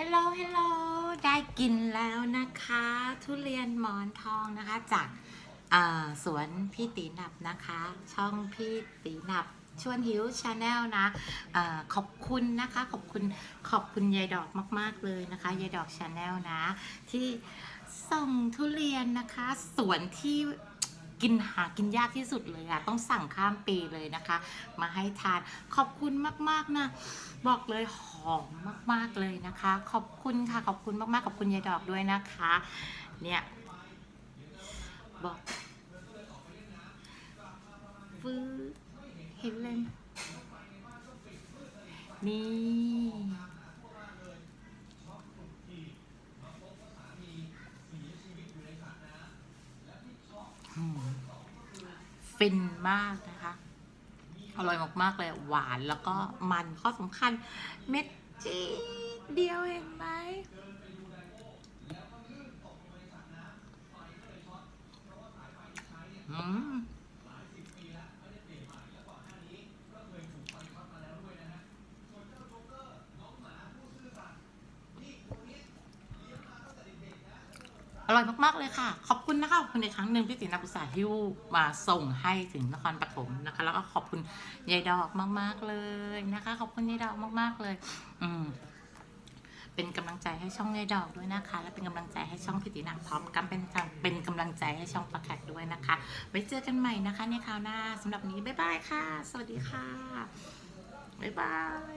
ฮลโหลฮลโหล ได้กินแล้วนะคะ ทุเรียนหมอนทองนะคะจากสวนพี่ตีหนับนะคะ ช่องพี่ตีหนับชวนหิวชาแนลนะอขอบคุณนะคะ ขอบคุณขอบคุณยายดอกมาก ๆ เลยนะคะยายดอกชาแนลนะ ที่ส่งทุเรียนนะคะสวนที่กินหากินยากที่สุดเลยอะต้องสั่งข้ามปีเลยนะคะ มาให้ทานขอบคุณมาก ๆ นะ บอกเลยห อมมาก ๆ เลยนะคะ ขอบคุณค่ะ ขอบคุณมาก ๆ ขอบคุณยายดอกด้วยนะคะ เนี่ย บอกฟื้เห็นเลย นี่ ฟินมากนะคะอร่อยมาก ๆ เลยหวานแล้วก็มันข้อสำคัญเม็ด จีดเดียวเห็นไหม อร่อยมากๆเลยค่ะ ขอบคุณนะคะขอบคุณในครั้งหนึ่งพี่ตินาบุษาฮิ้วมาส่งให้ถึงนครปฐมนะคะ แล้วก็ขอบคุณยายดอกมาก ๆเลยนะคะ ขอบคุณยายดอกมาก ๆเลย อืมเป็นกำลังใจให้ช่องยายดอกด้วยนะคะ และเป็นกำลังใจให้ช่องพิตินักพร้อมกันเป็นเป็นกำลังใจให้ช่องประแคทด้วยนะคะ ไว้เจอกันใหม่นะคะในคราวหน้าสำหรับวันนี้บ๊ายบายค่ะ สวัสดีค่ะบ๊ายบาย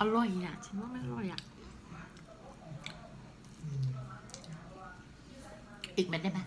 อร่อยอะฉันว่าไม่อร่อยอะ อีกมันได้ไหม